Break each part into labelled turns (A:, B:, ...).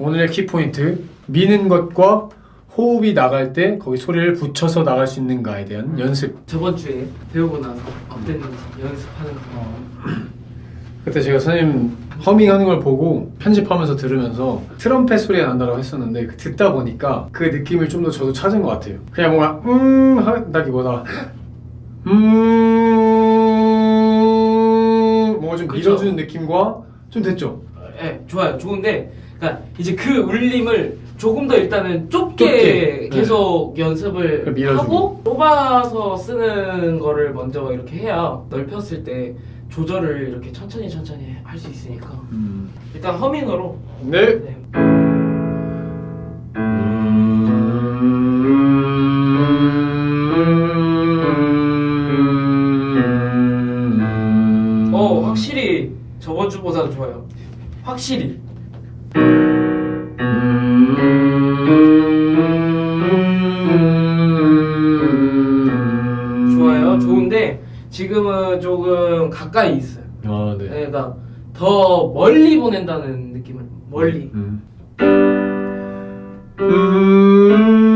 A: 오늘의 키포인트 미는 것과 호흡이 나갈 때 거기 소리를 붙여서 나갈 수 있는가에 대한 연습
B: 저번 주에 배우고 나서 어땠는지 연습하는 거.
A: 그때 제가 선생님 허밍하는 걸 보고 편집하면서 들으면서 트럼펫 소리가 난다고 했었는데 그 듣다 보니까 그 느낌을 좀 더 저도 찾은 것 같아요 그냥 뭔가 음 한다기보다 음 뭔가 좀
B: 그쵸.
A: 밀어주는 느낌과 좀 됐죠?
B: 예, 좋아요. 좋은데, 그러니까 이제 그 울림을 조금 더 일단은 좁게,
A: 좁게,
B: 계속 연습을
A: 그 밀어주고.
B: 하고 좁아서 쓰는 거를 먼저 이렇게 해야 넓혔을 때 조절을 이렇게 천천히 천천히 할 수 있으니까 일단 허밍으로
A: 네
B: 네. 어 확실히 저번 주보다는 좋아요. 확실히. 좋아요. 좋은데 지금은 조금 가까이 있어요.
A: 아, 네.
B: 그러니까 더 멀리 보낸다는 느낌을 멀리.
A: 음.
B: 유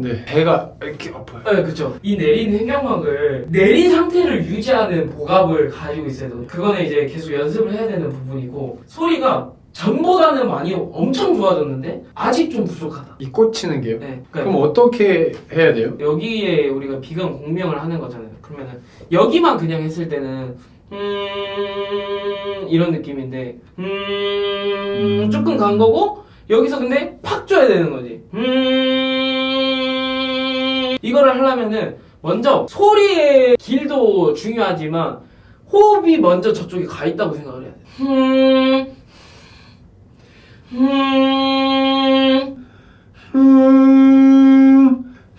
A: 네, 배가 이렇게 아파요.
B: 네, 그쵸. 이 내린 횡격막을 내린 상태를 유지하는 보갑을 가지고 있어야 돼요. 그거는 이제 계속 연습을 해야 되는 부분이고 소리가 전보다는 많이 엄청 좋아졌는데 아직 좀 부족하다.
A: 이 꽂히는 게요?
B: 네.
A: 그럼
B: 그러니까
A: 어떻게 해야 돼요?
B: 여기에 우리가 비강 공명을 하는 거잖아요. 그러면은 여기만 그냥 했을 때는 음 이런 느낌인데 음 조금 간 거고 여기서 근데 팍 줘야 되는 거지. 음 이거를 하려면은 먼저 소리의 길도 중요하지만 호흡이 먼저 저쪽에 가 있다고 생각을 해야 돼. 음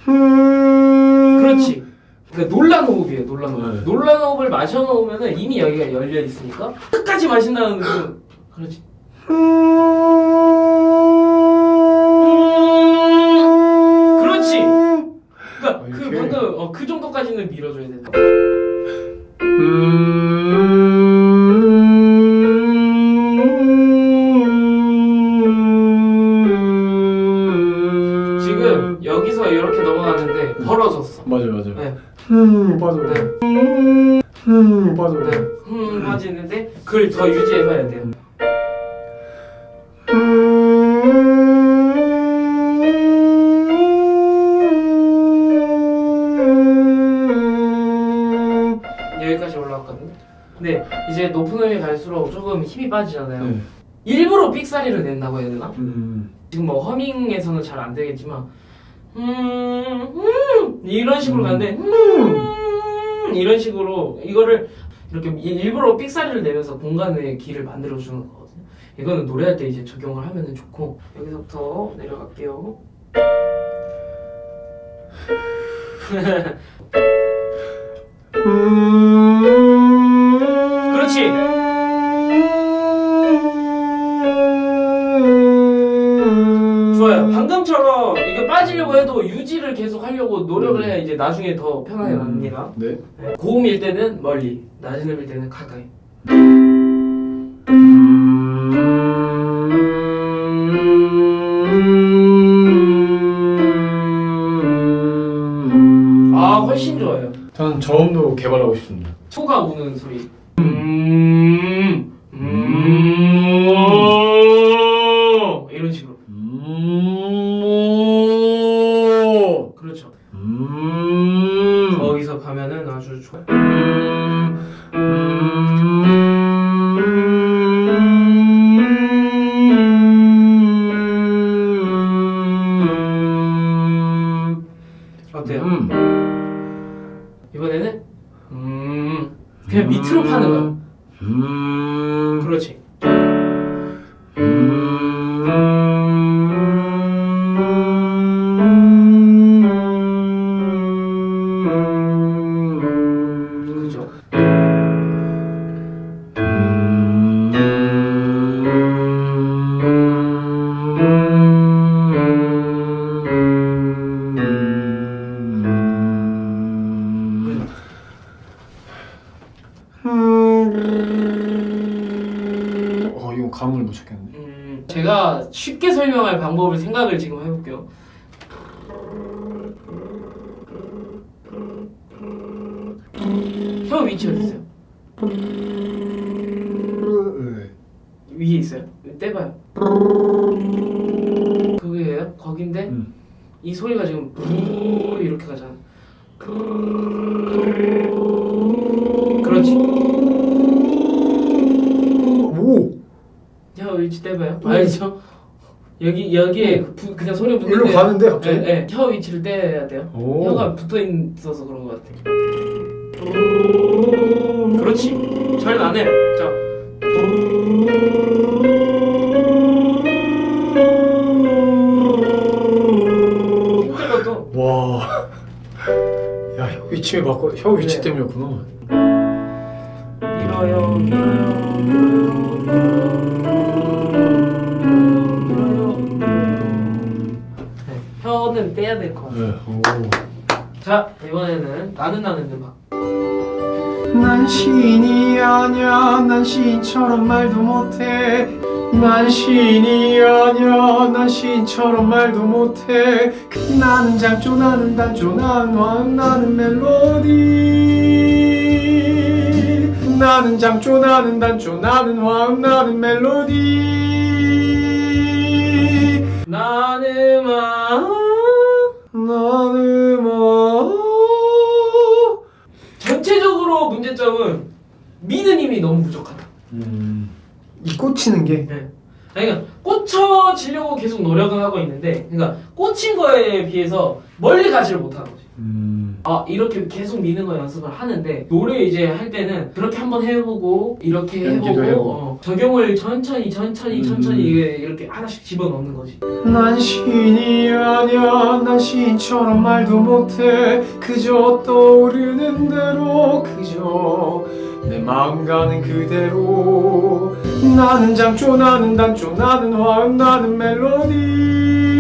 B: 음, 그렇지. 그러니까 놀란 호흡이에요. 놀란 호흡.
A: 네.
B: 놀란 호흡을 마셔 놓으면은 이미 여기가 열려 있으니까 끝까지 마신다는 느낌. 그렇지. 그 방금 어, 그 정도까지는 밀어줘야 돼. 지금 여기서 이렇게 넘어가는데 벌어졌어.
A: 맞아 맞아.
B: 네.
A: 음 빠져.
B: 네.
A: 음 빠져.
B: 네. 음 빠지는데 그걸 더 유지해봐야 돼요. 올라왔거든요. 근데 이제 높은 음이 갈수록 조금 힘이 빠지잖아요.
A: 네.
B: 일부러 삑사리를 낸다고 해야 되나?
A: 음.
B: 지금 뭐 허밍에서는 잘 안 되겠지만 음, 음 이런 식으로
A: 음.
B: 가는데 음 이런 식으로 이거를 이렇게 일부러 삑사리를 내면서 공간의 길을 만들어 주는 거거든요. 이거는 노래할 때 이제 적용을 하면은 좋고 여기서부터 내려갈게요. 그 방금처럼 이게 빠지려고 해도 유지를 계속 하려고 노력을 해야 이제 나중에 더 편하게 납니다.
A: 네.
B: 네. 고음일 때는 멀리, 낮은 음일 때는 가까이. 아 훨씬 좋아요.
A: 저는 저음도 개발하고 싶습니다.
B: 소가 우는 소리. 음, 음, 오, 이런 식으로.
A: 음.
B: 그렇죠.
A: 음.
B: 거기서 가면은 아주 좋아요. 어때요? 이번에는 음 그냥 밑으로 파는 거야.
A: 음. 못 찾겠는데.
B: 음, 제가 쉽게 설명할 방법을 생각을 지금 해볼게요. 혀 위치 어디 있어요? 위에 있어요? 떼봐요. 그게예요? 거긴데
A: 음.
B: 이 소리가 지금 이렇게 가잖아. 그렇지.
A: 오.
B: 혀 위치 떼봐요. 알죠? 여기 여기에 부- 그냥 소리 붙는데
A: 일로 가는데 갑자기?
B: 네, 네. 혀 위치를 떼야 돼요.
A: 오.
B: 혀가 붙어 있어서 그런 것 같아. 그렇지. 잘 나네. 자. 힘든 것도
A: 와. 야, 혀 위치를 바꿔. 혀 위치
B: 네.
A: 때문이었구나.
B: 밀어요, 될것 같아요.
A: 네. 오.
B: 자, 이번에는 나는 나는 음악.
A: 난 시인이 아니야 난 시인처럼 말도 못해 난 시인이 아니야 난 시인처럼 말도 못해 나는 장조 나는 단조 나는 왕 나는 멜로디 나는 장조 나는 단조 나는 왕 나는 멜로디
B: 나는 음악.
A: 나는 뭐
B: 전체적으로 문제점은 미느님이 너무 부족하다.
A: 음, 이 꽂히는 게
B: 네. 아니, 그러니까 꽂혀지려고 계속 노력은 하고 있는데, 그러니까 꽂힌 거에 비해서 멀리 가지를 못하는 거지.
A: 음,
B: 아 이렇게 계속 미는 거 연습을 하는데 노래 이제 할 때는 그렇게 한번 해보고 이렇게 해보고
A: 해보고.
B: 어, 적용을 천천히 천천히
A: 음.
B: 천천히 이렇게 하나씩 집어넣는 거지.
A: 난 시인이 아니야 난 시인처럼 말도 못해 그저 떠오르는 대로 그저 내 마음 가는 그대로 나는 장조 나는 단조 나는 화음 나는 멜로디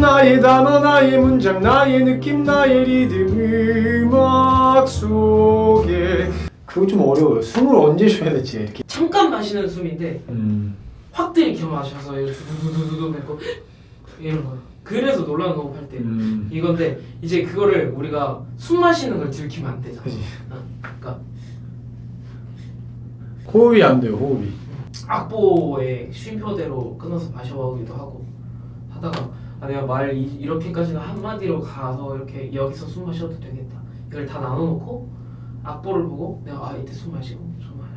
A: 나의 단어 나의 문장 나의 느낌 나의 리듬 음악 속에 그거 좀 어려워요 숨을 언제 쉬어야 될지 이렇게
B: 잠깐 마시는 숨인데
A: 음.
B: 확 들이켜 마셔서 두두두두두 뱉고 이런 거예요. 그래서 놀라는 거고 할 때.
A: 음.
B: 이건데 이제 그거를 우리가 숨 마시는 걸 들키면 안 되잖아. 어, 그러니까
A: 호흡이 안 돼요 호흡이
B: 악보의 쉼표대로 끊어서 마셔보기도 하고 하다가 아, 내가 말 이, 이렇게까지는 한마디로 가서 이렇게 여기서 숨 마셔도 되겠다. 이걸 다 나눠놓고 악보를 보고 내가 아 이때 숨 마시고 숨 마셔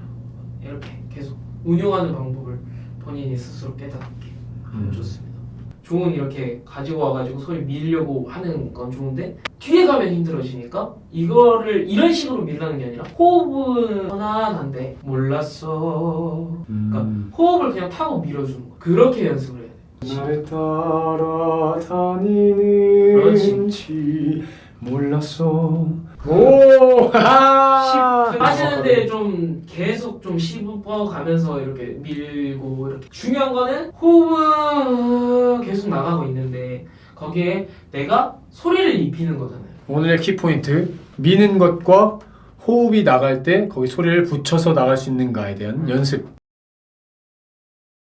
B: 이렇게 계속 운용하는 방법을 본인이 스스로 깨닫게. 하면
A: 음.
B: 좋습니다. 좋은 이렇게 가지고 와가지고 소리 밀려고 하는 건 좋은데 뒤에 가면 힘들어지니까 이거를 이런 식으로 밀라는 게 아니라 호흡은 편안한데 몰랐어. 그러니까
A: 음.
B: 호흡을 그냥 타고 밀어주는 거. 그렇게 연습을 해야 돼
A: 나를 따라다니는
B: 그렇지.
A: 지 몰랐어. 오! 하!
B: 하시는데 좀 계속 좀 씹어가면서 이렇게 밀고 이렇게. 중요한 거는 호흡은 계속 나가고 있는데 거기에 내가 소리를 입히는 거잖아요.
A: 오늘의 키포인트. 미는 것과 호흡이 나갈 때 거기 소리를 붙여서 나갈 수 있는가에 대한
B: 음.
A: 연습